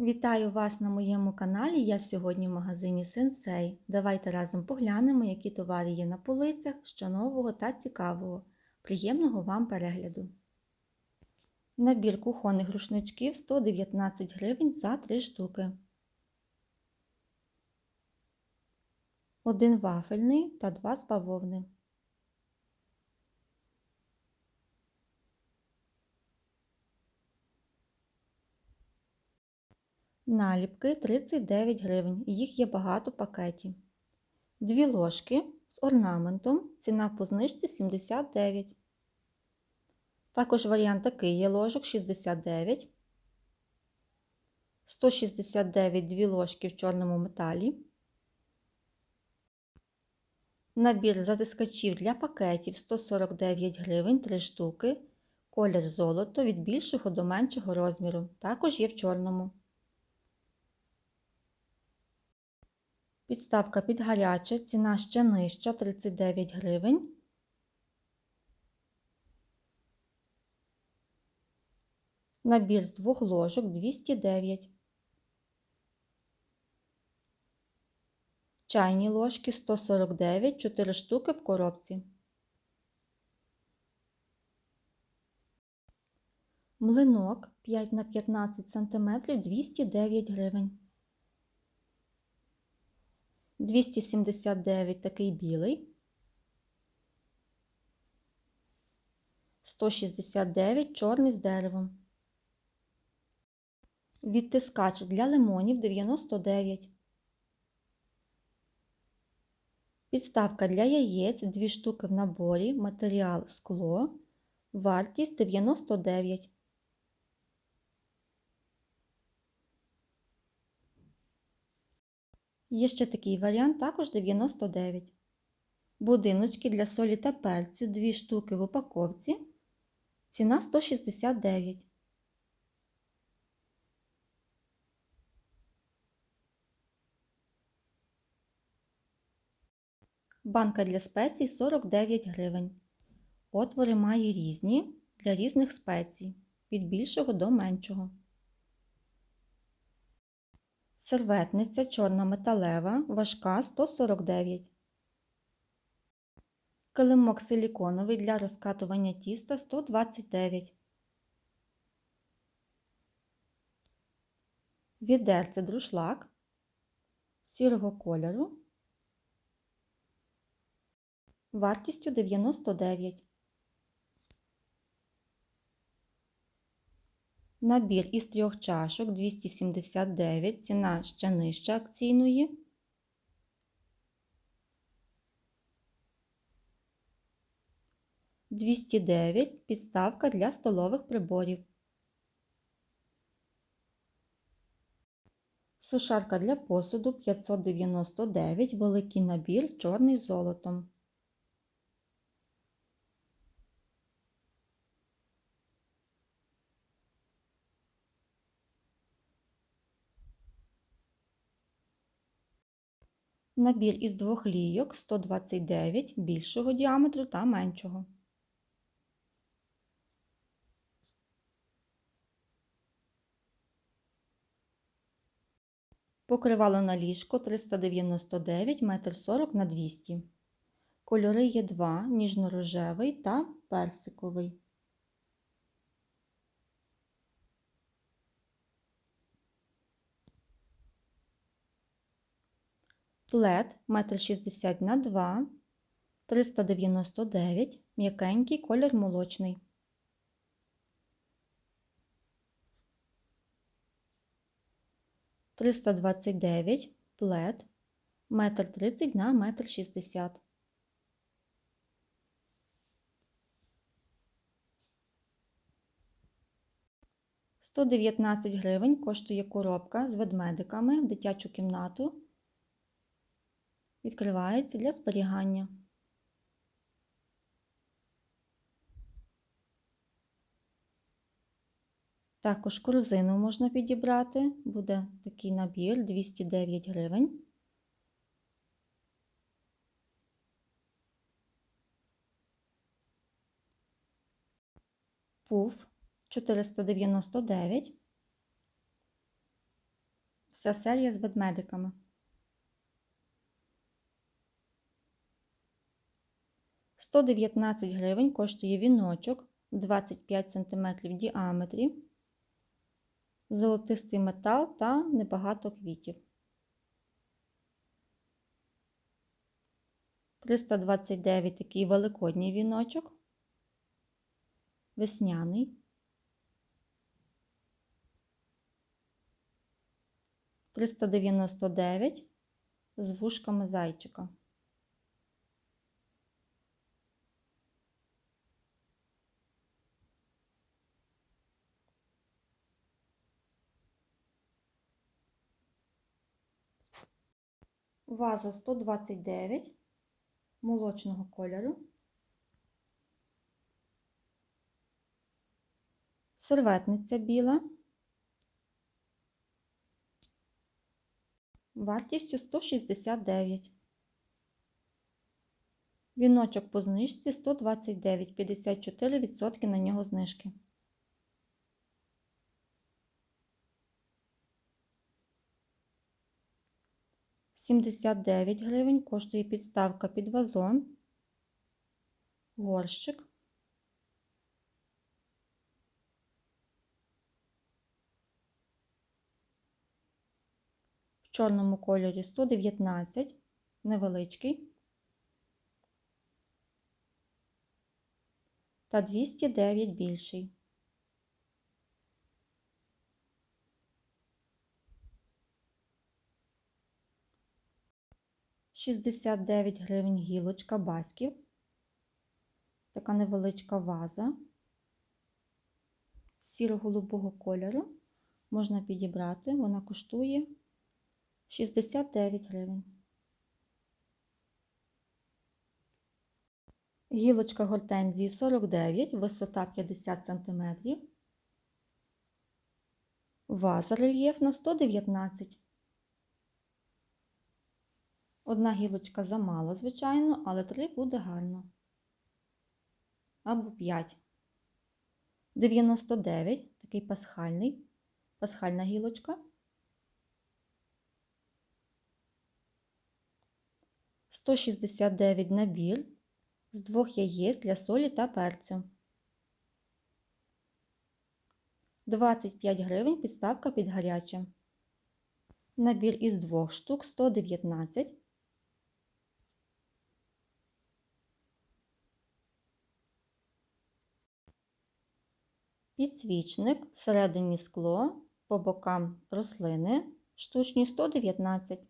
Вітаю вас на моєму каналі. Я сьогодні в магазині Сенсей. Давайте разом поглянемо, які товари є на полицях, що нового та цікавого. Приємного вам перегляду! Набір кухонних рушничків 119 гривень за 3 штуки. Один вафельний та два з бавовни. Наліпки 39 гривень, їх є багато в пакеті. Дві ложки з орнаментом, ціна по знижці 79. Також варіант такий є ложок 69, 169 дві ложки в чорному металі. Набір затискачів для пакетів 149 гривень 3 штуки. Колір золото від більшого до меншого розміру. Також є в чорному. Підставка під гаряче, ціна ще нижча 39 гривень. Набір з двох ложок 209. Чайні ложки 149, 4 штуки в коробці. Млинок 5 на 15 см 209 гривень. 279 такий білий, 169 чорний з деревом. Відтискач для лимонів 99. Підставка для яєць 2 штуки в наборі, матеріал скло, вартість 99. Є ще такий варіант, також 99. Будиночки для солі та перцю 2 штуки в упаковці. Ціна 169. Банка для спецій 49 гривень. Отвори має різні для різних спецій, від більшого до меншого. Серветниця чорна металева, важка 149. Килимок силіконовий для розкатування тіста 129. Відерце друшлак сірого кольору вартістю 99. Набір із трьох чашок 279, ціна ще нижча акційної. Двісті дев'ять підставка для столових приборів. Сушарка для посуду 599, великий набір чорний з золотом. Набір із двох лійок 129 більшого діаметру та меншого. Покривало на ліжко 399 метр 40 на 200. Кольори є два ніжно-рожевий та персиковий. Плед 1,60 на 2, 399, м'якенький колір молочний. Триста двадцять дев'ять плед, метр тридцять на метр шістдесят. Сто дев'ятнадцять гривень коштує коробка з ведмедиками в дитячу кімнату відкривається для зберігання. Також корзину можна підібрати, буде такий набір 209 гривень. Пуф 499 Вся серія з ведмедиками. Сто дев'ятнадцять гривень коштує віночок 25 см в діаметрі, золотистий метал та небагато квітів. 329 такий великодній віночок, весняний. 399 з вушками зайчика. Ваза 129 молочного кольору. Серветниця біла. Вартістю 169. Віночок по знижці 129, 54% на нього знижки. Сімдесят дев'ять гривень коштує підставка під вазон, горщик. В чорному кольорі 119, невеличкий. Та 209 більший. Шістдесят дев'ять гривень гілочка басків. Така невеличка ваза сіро-голубого кольору. Можна підібрати, вона коштує 69 гривень. Гілочка гортензії 49, висота 50 см. Ваза рельєфна 119. Одна гілочка замало, звичайно, але три буде гарно. Або 5. 99, такий пасхальний, пасхальна гілочка. 169 набір з двох яєць для солі та перцю. 25 гривень підставка під гаряче. Набір із двох штук 119. Підсвічник, всередині скло, по бокам рослини, штучні 119.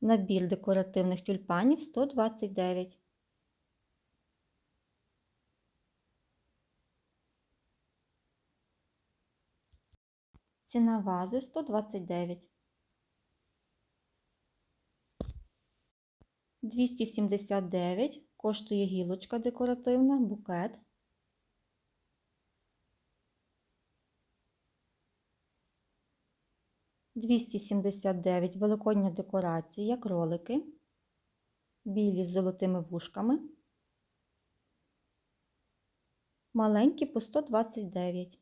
Набір декоративних тюльпанів 129. Ціна вази 129. 279 коштує гілочка декоративна, букет. Двісті сімдесят дев'ять великодня декорація, кролики, білі з золотими вушками, маленькі по 129.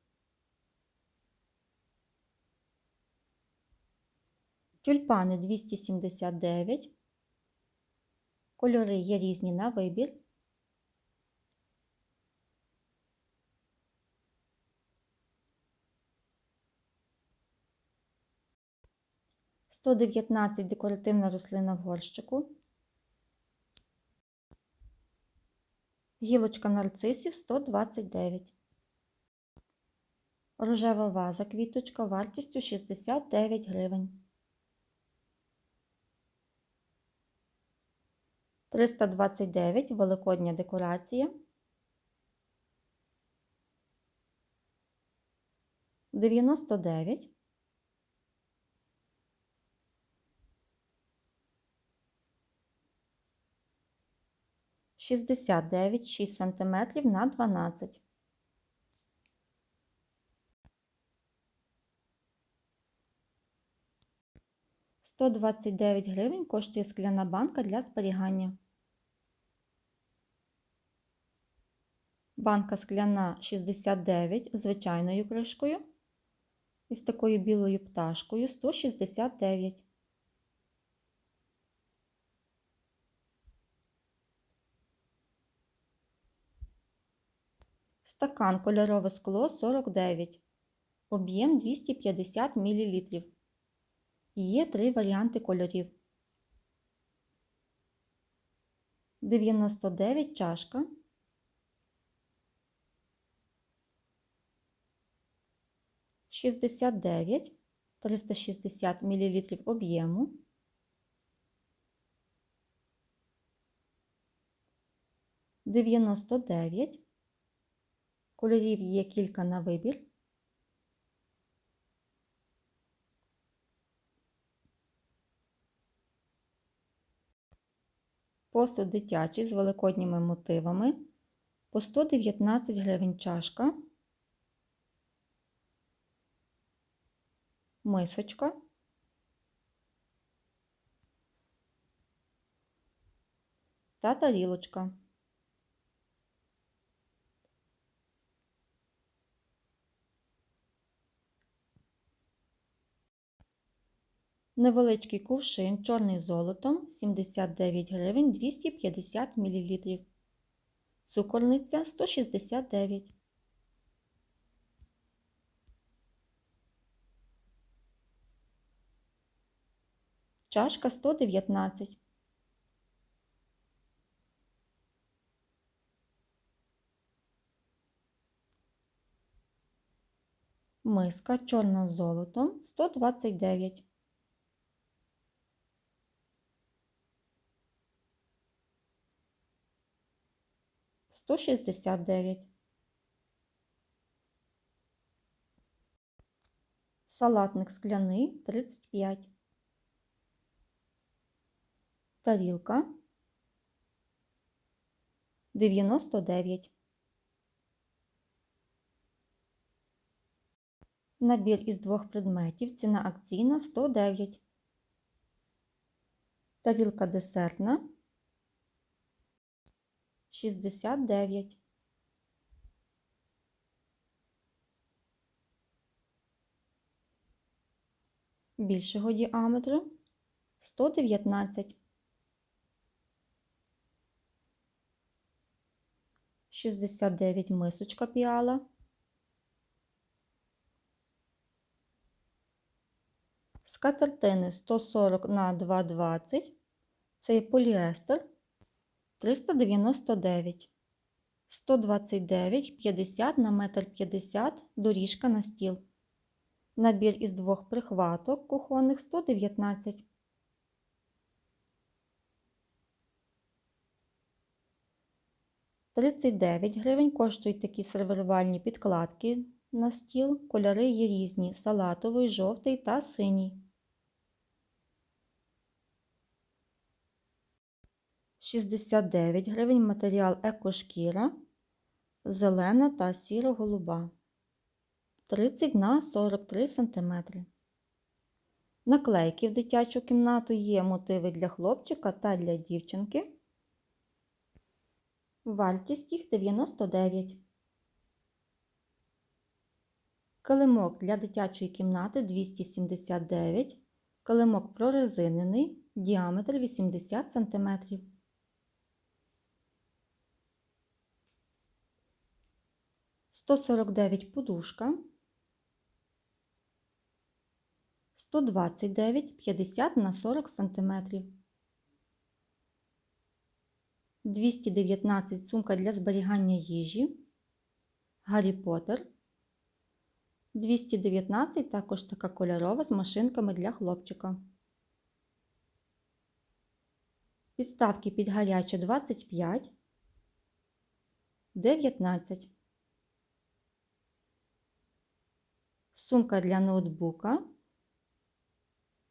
Тюльпани 279. Кольори є різні на вибір. Сто дев'ятнадцять декоративна рослина в горщику. Гілочка нарцисів 129. Рожева ваза квіточка вартістю 69 гривень. 329 великодня декорація. 99. Шістдесят дев'ять, шість сантиметрів на дванадцять. Сто двадцять дев'ять гривень коштує скляна банка для зберігання. Банка скляна 69 з звичайною кришкою. із такою білою пташкою 169. Стакан кольорове скло 49. Об'єм 250 мл. Є три варіанти кольорів. 99 чашка. Шістдесят дев'ять, триста шістдесят мілілітрів об'єму, дев'яносто дев'ять, кольорів є кілька на вибір, посуд дитячий з великодніми мотивами. По 119 гривень чашка, мисочка, та тарілочка. Невеличкий кувшин чорний золотом 79 гривень 250 мл. Цукорниця 169. Чашка 119. Миска чорна з золотом 129. Сто шістдесят дев'ять. Салатник скляний 35. Тарілка 99. Набір із двох предметів. Ціна акційна 109. Тарілка десертна 69. Більшого діаметру 119. 69 мисочка піала. Скатертини 140 на 220. Це поліестер 399. 129, 50 на 1,50 м доріжка на стіл. Набір із двох прихваток кухонних 119. Тридцять дев'ять гривень коштують такі сервірувальні підкладки на стіл. Кольори є різні салатовий, жовтий та синій. 69 гривень матеріал екошкіра, зелена та сіро-голуба. 30 на 43 см. Наклейки в дитячу кімнату є мотиви для хлопчика та для дівчинки. Вартість їх 99. Килимок для дитячої кімнати 279. Килимок прорезинений, діаметр 80 см. 149 подушка, 129 50 на 40 см, 219 сумка для зберігання їжі, Гаррі Поттер, 219 також така кольорова з машинками для хлопчика. Підставки під гаряче 25, 19. Сумка для ноутбука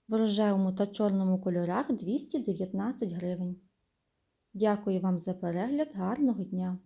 в рожевому та чорному кольорах 219 гривень. Дякую вам за перегляд, гарного дня!